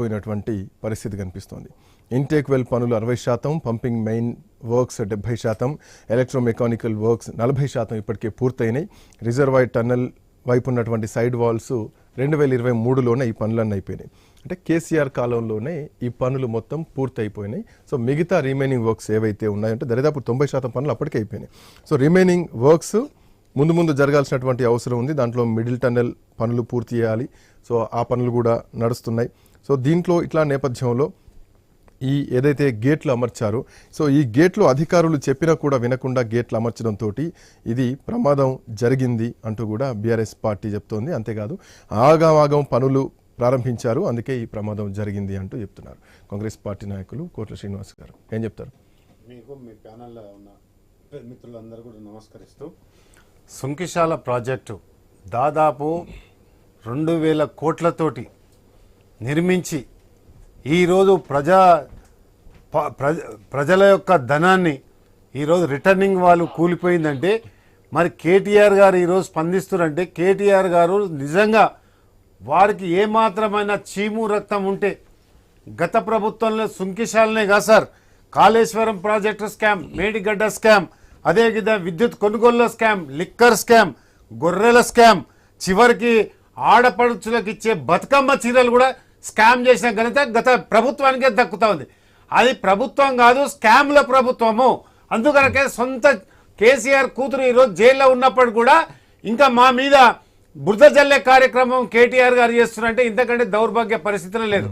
పోయినటువంటి పరిస్థితి కనిపిస్తోంది. ఇంటేక్ వెల్ పనులు అరవై శాతం పంపింగ్ మెయిన్ వర్క్స్ డెబ్బై శాతం ఎలక్ట్రోమెకానికల్ వర్క్స్ నలభై శాతం ఇప్పటికే పూర్తయినాయి. రిజర్వాయర్ టన్నల్ వైపు ఉన్నటువంటి సైడ్ వాల్స్ రెండు వేల ఇరవై మూడులోనే ఈ పనులన్నీ అయిపోయినాయి. అంటే కేసీఆర్ కాలంలోనే ఈ పనులు మొత్తం పూర్తి అయిపోయినాయి సో మిగతా రిమైనింగ్ వర్క్స్ ఏవైతే ఉన్నాయంటే దరిదాపు తొంభై శాతం పనులు అప్పటికే అయిపోయినాయి. సో రిమైనింగ్ వర్క్స్ ముందు ముందు జరగాల్సినటువంటి అవసరం ఉంది. దాంట్లో మిడిల్ టన్నెల్ పనులు పూర్తి చేయాలి. సో ఆ పనులు కూడా నడుస్తున్నాయి. సో దీంట్లో ఇట్లా నేపథ్యంలో ఈ ఏదైతే గేట్లు అమర్చారో సో ఈ గేట్లు అధికారులు చెప్పినా కూడా వినకుండా గేట్లు అమర్చడంతో ఇది ప్రమాదం జరిగింది అంటూ కూడా బీఆర్ఎస్ పార్టీ చెప్తోంది. అంతేకాదు ఆగామాగం పనులు ప్రారంభించారు అందుకే ఈ ప్రమాదం జరిగింది అంటూ చెప్తున్నారు. కాంగ్రెస్ పార్టీ నాయకులు కోట్ల శ్రీనివాస్ గారు ఏం చెప్తారు? మీకు మీ ప్యానల్లో ఉన్న మిత్రులందరూ కూడా నమస్కరిస్తూ సుంకిశాల ప్రాజెక్టు దాదాపు రెండు వేల కోట్లతోటి నిర్మించి ఈరోజు ప్రజా ప- ప్రజ ప్రజల యొక్క ధనాన్ని ఈరోజు రిటర్నింగ్ వాళ్ళు కూలిపోయిందంటే మరి కేటీఆర్ గారు ఈరోజు స్పందిస్తున్నారంటే కేటీఆర్ గారు నిజంగా వారికి ఏమాత్రమైన చీము రక్తం ఉంటే గత ప్రభుత్వంలో సుంకిశాలనే కాదు sir. Kaleshwaram project scam Medigadda scam అదేవిధంగా విద్యుత్ కొనుగోలు స్కామ్ లిక్కర్ స్కామ్ గొర్రెల స్కామ్ చివరికి ఆడపడుచులకు ఇచ్చే బతుకమ్మ చీరలు కూడా స్కామ్ చేసిన ఘనత గత ప్రభుత్వానికే దక్కుతా ఉంది. అది ప్రభుత్వం కాదు స్కామ్ల ప్రభుత్వము. అందుకనకే సొంత కేసీఆర్ కూతురు ఈరోజు జైల్లో ఉన్నప్పుడు కూడా ఇంకా మా మీద బురద జల్లే కార్యక్రమం కేటీఆర్ గారు చేస్తున్నారంటే ఇంతకంటే దౌర్భాగ్య పరిస్థితులు లేదు.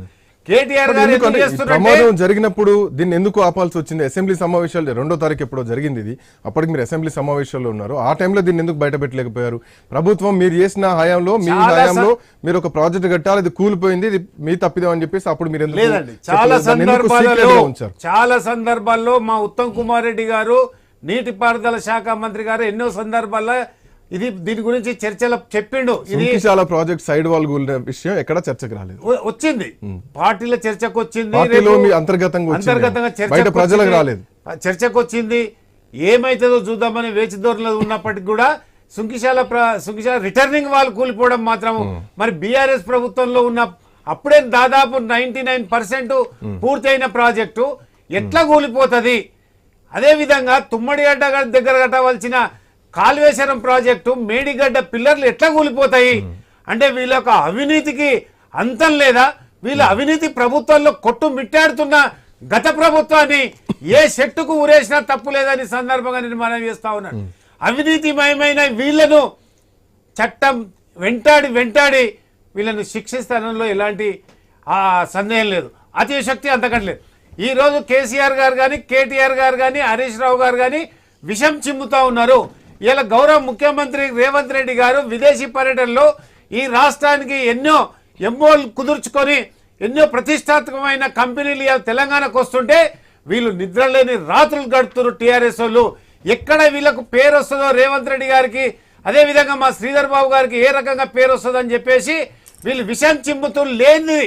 ప్రమాదం జరిగినప్పుడు దీన్ని ఎందుకు ఆపాల్సి వచ్చింది? అసెంబ్లీ సమావేశాలు రెండో తారీఖు ఎప్పుడో జరిగింది ఇది. అప్పటికి మీరు అసెంబ్లీ సమావేశాల్లో ఉన్నారు. ఆ టైంలో దీన్ని ఎందుకు బయట పెట్టలేకపోయారు ప్రభుత్వం మీరు చేసిన హయాంలో మీ హయాంలో మీరు ఒక ప్రాజెక్ట్ కట్టాలి ఇది కూలిపోయింది ఇది మీ తప్పిదం అని చెప్పేసి అప్పుడు మీరు చాలా సందర్భాలలో చాలా సందర్భాల్లో మా ఉత్తమ్ కుమార్ రెడ్డి గారు నీటిపారుదల శాఖ మంత్రి గారు ఎన్నో సందర్భాల్లో ఇది దీని గురించి చర్చలు చెప్పిండు. ఇది సుంకిశాల ప్రాజెక్ట్ సైడ్ వాల్ విషయం ఎక్కడ చర్చకు రాలేదు. వచ్చింది. పార్టీల చర్చకు వచ్చింది అంతర్గతంగా. అంతర్గతంగా బయట ప్రజలకు. రాలేదు. చర్చకు వచ్చింది. ఏమైతుందో చూద్దామని వేచి ధోరణిలో ఉన్నప్పటికీ కూడా సుంకిశాల సుంకిశాల రిటర్నింగ్ వాళ్ళు కూలిపోవడం మాత్రం మరి బీఆర్ఎస్ ప్రభుత్వంలో ఉన్న అప్పుడే దాదాపు నైన్టీ నైన్ పర్సెంట్ పూర్తయిన ప్రాజెక్టు. ఎట్లా కూలిపోతుంది? అదే విధంగా తుమ్మడిగడ్డ గ- దగ్గర కట్టవలసిన కాళేశ్వరం ప్రాజెక్టు మేడిగడ్డ పిల్లర్లు ఎట్లా కూలిపోతాయి? అంటే వీళ్ళ యొక్క అవినీతికి అంతం లేదా? వీళ్ళ అవినీతి ప్రభుత్వంలో కొట్టు మిట్టాడుతున్న గత ప్రభుత్వాన్ని ఏ చెట్టుకు ఊరేసినా తప్పు లేదని సందర్భంగా నేను మనం చేస్తా ఉన్నాను అవినీతిమయమైన వీళ్ళను చట్టం వెంటాడి వెంటాడి వీళ్ళను శిక్షిస్తానంలో ఎలాంటి ఆ సందేహం లేదు. అతిశక్తి అంతకంటే లేదు. ఈరోజు కేసీఆర్ గారు కానీ కేటీఆర్ గారు కానీ హరీష్ రావు గారు కానీ విషం చిమ్ముతా ఉన్నారు. ఇలా గౌరవ ముఖ్యమంత్రి రేవంత్ రెడ్డి గారు విదేశీ పర్యటనలో ఈ రాష్ట్రానికి ఎన్నో ఎంఓలు కుదుర్చుకొని ఎన్నో ప్రతిష్టాత్మకమైన కంపెనీలు తెలంగాణకు వస్తుంటే వీళ్ళు నిద్రలేని రాత్రులు గడుపుతున్నారు టీఆర్ఎస్ వాళ్ళు. ఎక్కడ వీళ్ళకు పేరు వస్తుందో రేవంత్ రెడ్డి గారికి అదేవిధంగా మా శ్రీధర్ బాబు గారికి ఏ రకంగా పేరు వస్తుందని చెప్పేసి వీళ్ళు విషం చిమ్ముతూ లేని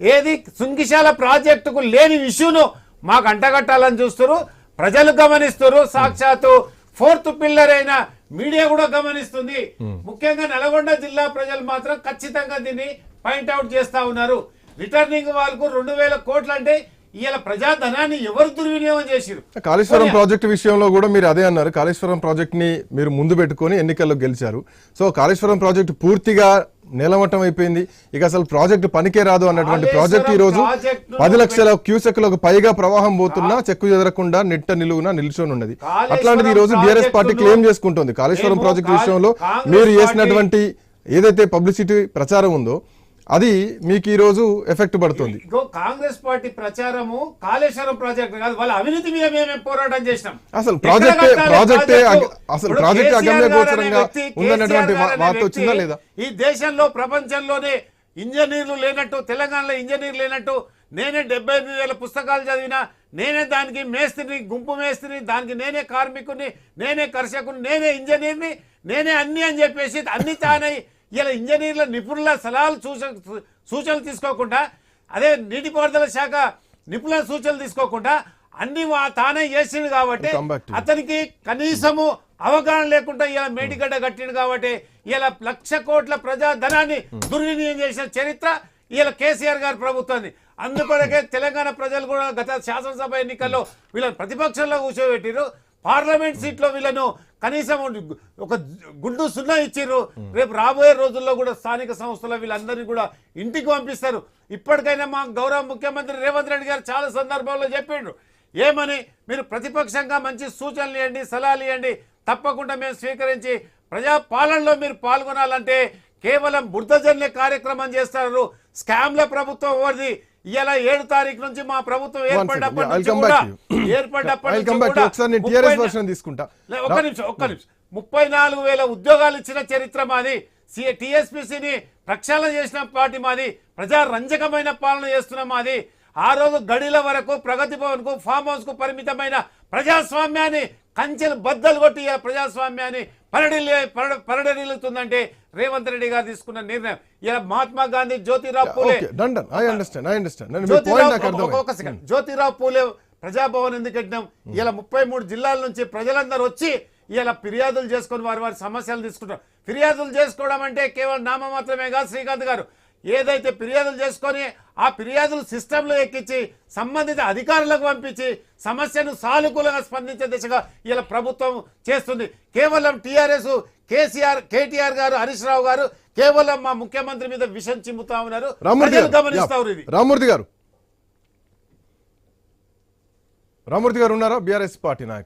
ఏది సుంకిశాల ప్రాజెక్టుకు లేని ఇష్యూను మాకు అంటగట్టాలని చూస్తారు ప్రజలు గమనిస్తారు సాక్షాత్తు ఫోర్త్ పిల్లర్ అయిన మీడియా కూడా గమనిస్తుంది. ముఖ్యంగా నల్గొండ జిల్లా ప్రజలు మాత్రం ఖచ్చితంగా దీన్ని పాయింట్అవుట్ చేస్తా ఉన్నారు. రిటర్నింగ్ వాళ్ళకు రెండు వేల కోట్లు అంటే ఇవాళ ప్రజాధనాన్ని ఎవరు దుర్వినియోగం చేసిరు కాళేశ్వరం ప్రాజెక్ట్ విషయంలో కూడా మీరు అదే అన్నారు. కాళేశ్వరం ప్రాజెక్ట్ని మీరు ముందు పెట్టుకొని ఎన్నికల్లో గెలిచారు. సో కాళేశ్వరం ప్రాజెక్ట్ పూర్తిగా నేలమట్టం అయిపోయింది. ఇక అసలు ప్రాజెక్ట్ పనికే రాదు అన్నటువంటి ప్రాజెక్ట్ ఈ రోజు పది లక్షల క్యూసెక్లకు పైగా ప్రవాహం పోతున్నా చెక్కు చెదరకుండా నిట్ట నిలువున నిల్చొని ఉన్నది. అట్లాంటిది ఈ రోజు బీఆర్ఎస్ పార్టీ క్లెయిమ్ చేసుకుంటుంది. కాళేశ్వరం ప్రాజెక్ట్ విషయంలో మీరు చేసినటువంటి ఏదైతే పబ్లిసిటీ ప్రచారం ఉందో అది మీకు ఈ రోజు ఎఫెక్ట్ పడుతుంది కాంగ్రెస్ పార్టీ ప్రచారము కాళేశ్వరం ప్రాజెక్ట్ కాదు వాళ్ళ అవినీతి మీద మేమే పోరాటం చేసినాం. అసలు ప్రాజెక్టే- ప్రాజెక్టే అసలు ప్రాజెక్టే అగమ్య గోచరంగా ఉందన్నటువంటి వార్త వచ్చిందా లేదా? ఈ దేశంలో ప్రపంచంలోనే ఇంజనీర్లు లేనట్టు తెలంగాణలో ఇంజనీర్ లేనట్టు నేనే డెబ్బై ఎనిమిది వేల పుస్తకాలు చదివినా నేనే దానికి మేస్త్రిని గుంపు మేస్త్రిని దానికి నేనే కార్మికుని నేనే కర్షకుని నేనే ఇంజనీర్ని నేనే అన్ని అని చెప్పేసి అన్ని తానై ఇలా ఇంజనీర్ల నిపుణుల సలహాలు సూచన సూచనలు తీసుకోకుండా అదే నీటిపారుదల శాఖ నిపుణుల సూచనలు తీసుకోకుండా అన్ని తానే చేసిండు కాబట్టి. అతనికి కనీసము అవగాహన లేకుండా ఇలా మేడిగడ్డ కట్టిండు కాబట్టి ఇలా లక్ష కోట్ల ప్రజా ధనాన్ని దుర్వినియోగం చేసిన చరిత్ర ఇలా కేసీఆర్ గారి ప్రభుత్వాన్ని అందుకొరకే తెలంగాణ ప్రజలు కూడా గత శాసనసభ ఎన్నికల్లో వీళ్ళని ప్రతిపక్షంలో కూర్చోబెట్టిరు పార్లమెంట్ సీట్లో వీళ్ళను కనీసం ఒక గుండు సున్నా ఇచ్చిర్రు. రేపు రాబోయే రోజుల్లో కూడా స్థానిక సంస్థల వీళ్ళందరినీ కూడా ఇంటికి పంపిస్తారు. ఇప్పటికైనా మా గౌరవ ముఖ్యమంత్రి రేవంత్ రెడ్డి గారు చాలా సందర్భాల్లో చెప్పిండ్రు. ఏమని మీరు ప్రతిపక్షంగా మంచి సూచనలు ఇవ్వండి సలహాలు ఇవ్వండి. తప్పకుండా మేము స్వీకరించి ప్రజాపాలనలో మీరు పాల్గొనాలంటే కేవలం బుద్ధజన్య కార్యక్రమం చేస్తారు. స్కామ్ల ప్రభుత్వం ఎవరిది? ఇలా ఏడు తారీఖు నుంచి మా ప్రభుత్వం ఏర్పడినప్పటి I'll నుంచి కూడా లే, ఒక్క నిమిషం ఒక్క నిమిషం. ముప్పై నాలుగు వేల ఉద్యోగాలు ఇచ్చిన చరిత్ర మాది. టీఎస్పీసీని ప్రక్షాళన చేసిన పార్టీ మాది. ప్రజా రంజకమైన పాలన చేస్తున్న మాది. ఆ రోజు గడిల వరకు ప్రగతి భవన్కు ఫామ్ హౌస్కు పరిమితమైన ప్రజాస్వామ్యాన్ని కంచెలు బద్దలు కొట్టి ప్రజాస్వామ్యాన్ని. పరడిల్లి పరడ- పరడరిల్లుతుందంటే రేవంత్ రెడ్డి గారు తీసుకున్న నిర్ణయం. ఇలా మహాత్మా గాంధీ జ్యోతిరావు పూలే జ్యోతిరావు ఒక సెకండ్ పూలే ప్రజాభవన్ ఎందుకు కట్టినాం? ఇలా ముప్పై మూడు జిల్లాల నుంచి ప్రజలందరూ వచ్చి ఇలా ఫిర్యాదులు చేసుకొని వారి వారి సమస్యలు తీసుకుంటారు. ఫిర్యాదులు చేసుకోవడం అంటే కేవలం నామమాత్రమే కాదు శ్రీకాంత్ గారు. ఏదైతే ఫిర్యాదులు చేసుకొని ఆ ఫిర్యాదులు సిస్టంలో ఎక్కించి సంబంధిత అధికారులకు పంపించి సమస్యను సానుకూలంగా స్పందించే దిశగా ఇలా ప్రభుత్వం చేస్తుంది. కేవలం టీఆర్ఎస్ కేసీఆర్ కేటీఆర్ గారు హరీష్ రావు గారు కేవలం మా ముఖ్యమంత్రి మీద విషం చిమ్ముతా ఉన్నారు. రామూర్తి ప్రజలు గారు గమనిస్తారు ఇది. రామూర్తి గారు. రామూర్తి గారు ఉన్నారా? బీఆర్ఎస్ పార్టీ నాయకులు.